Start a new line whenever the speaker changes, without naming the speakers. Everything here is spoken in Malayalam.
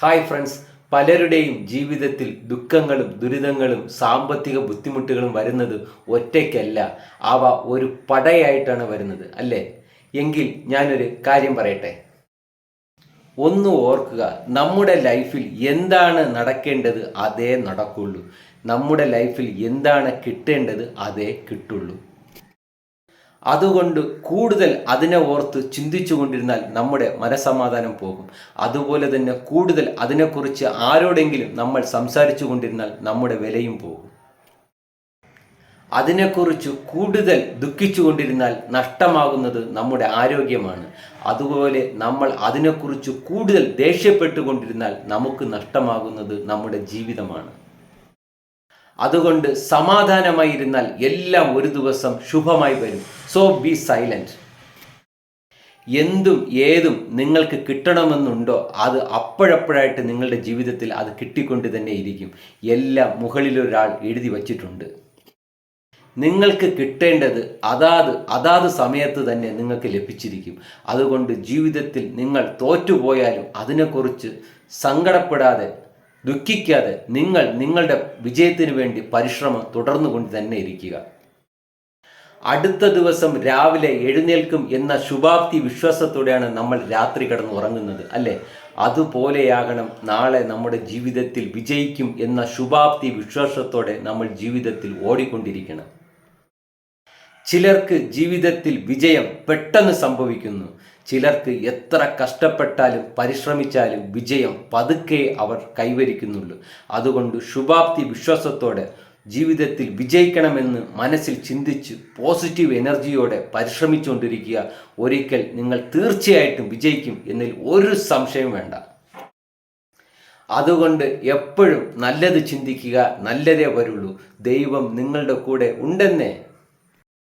ഹായ് ഫ്രണ്ട്സ് പലരുടെയും ജീവിതത്തിൽ ദുഃഖങ്ങളും ദുരിതങ്ങളും സാമ്പത്തിക ബുദ്ധിമുട്ടുകളും വരുന്നത് ഒറ്റയ്ക്കല്ല. അവ ഒരു പടയായിട്ടാണ് വരുന്നത് അല്ലേ? എങ്കിൽ ഞാനൊരു കാര്യം പറയട്ടെ. ഒന്ന് ഓർക്കുക നമ്മുടെ ലൈഫിൽ എന്താണ് നടക്കേണ്ടത് അതേ നടക്കുള്ളൂ. നമ്മുടെ ലൈഫിൽ എന്താണ് കിട്ടേണ്ടത് അതേ കിട്ടുള്ളൂ. അതുകൊണ്ട് കൂടുതൽ അതിനെ ഓർത്ത് ചിന്തിച്ചു കൊണ്ടിരുന്നാൽ നമ്മുടെ മനസമാധാനം പോകും. അതുപോലെ തന്നെ കൂടുതൽ അതിനെക്കുറിച്ച് ആരോടെങ്കിലും നമ്മൾ സംസാരിച്ചു കൊണ്ടിരുന്നാൽ നമ്മുടെ വിലയും പോകും. അതിനെക്കുറിച്ച് കൂടുതൽ ദുഃഖിച്ചു കൊണ്ടിരുന്നാൽ നഷ്ടമാകുന്നത് നമ്മുടെ ആരോഗ്യമാണ്. അതുപോലെ നമ്മൾ അതിനെക്കുറിച്ച് കൂടുതൽ ദേഷ്യപ്പെട്ടുകൊണ്ടിരുന്നാൽ നമുക്ക് നഷ്ടമാകുന്നത് നമ്മുടെ ജീവിതമാണ്. അതുകൊണ്ട് സമാധാനമായി ഇരുന്നാൽ എല്ലാം ഒരു ദിവസം ശുഭമായി വരും. സോ ബി സൈലന്റ് എന്തും ഏതും നിങ്ങൾക്ക് കിട്ടണമെന്നുണ്ടോ അത് അപ്പോഴപ്പോഴായിട്ട് നിങ്ങളുടെ ജീവിതത്തിൽ അത് കിട്ടിക്കൊണ്ട് തന്നെ ഇരിക്കും. എല്ലാം മുകളിലൊരാൾ എഴുതി വച്ചിട്ടുണ്ട്. നിങ്ങൾക്ക് കിട്ടേണ്ടത് അതാത് അതാത് സമയത്ത് തന്നെ നിങ്ങൾക്ക് ലഭിച്ചിരിക്കും. അതുകൊണ്ട് ജീവിതത്തിൽ നിങ്ങൾ തോറ്റുപോയാലും അതിനെക്കുറിച്ച് സങ്കടപ്പെടാതെ ദുഃഖിക്കാതെ നിങ്ങൾ നിങ്ങളുടെ വിജയത്തിന് വേണ്ടി പരിശ്രമം തുടർന്നുകൊണ്ട് തന്നെ ഇരിക്കുക. അടുത്ത ദിവസം രാവിലെ എഴുന്നേൽക്കും എന്ന ശുഭാപ്തി വിശ്വാസത്തോടെയാണ് നമ്മൾ രാത്രി കിടന്ന് ഉറങ്ങുന്നത് അല്ലേ? അതുപോലെയാകണം നാളെ നമ്മുടെ ജീവിതത്തിൽ വിജയിക്കും എന്ന ശുഭാപ്തി വിശ്വാസത്തോടെ നമ്മൾ ജീവിതത്തിൽ ഓടിക്കൊണ്ടിരിക്കണം. ചിലർക്ക് ജീവിതത്തിൽ വിജയം പെട്ടെന്ന് സംഭവിക്കുന്നു. ചിലർക്ക് എത്ര കഷ്ടപ്പെട്ടാലും പരിശ്രമിച്ചാലും വിജയം പതുക്കെ അവർ കൈവരിക്കുന്നുള്ളൂ. അതുകൊണ്ട് ശുഭാപ്തി വിശ്വാസത്തോടെ ജീവിതത്തിൽ വിജയിക്കണമെന്ന് മനസ്സിൽ ചിന്തിച്ച് പോസിറ്റീവ് എനർജിയോടെ പരിശ്രമിച്ചുകൊണ്ടിരിക്കുക. ഒരിക്കൽ നിങ്ങൾ തീർച്ചയായിട്ടും വിജയിക്കും എന്നതിൽ ഒരു സംശയം വേണ്ട. അതുകൊണ്ട് എപ്പോഴും നല്ലത് ചിന്തിക്കുക നല്ലതേ വരുള്ളൂ. ദൈവം നിങ്ങളുടെ കൂടെ ഉണ്ടെന്നേ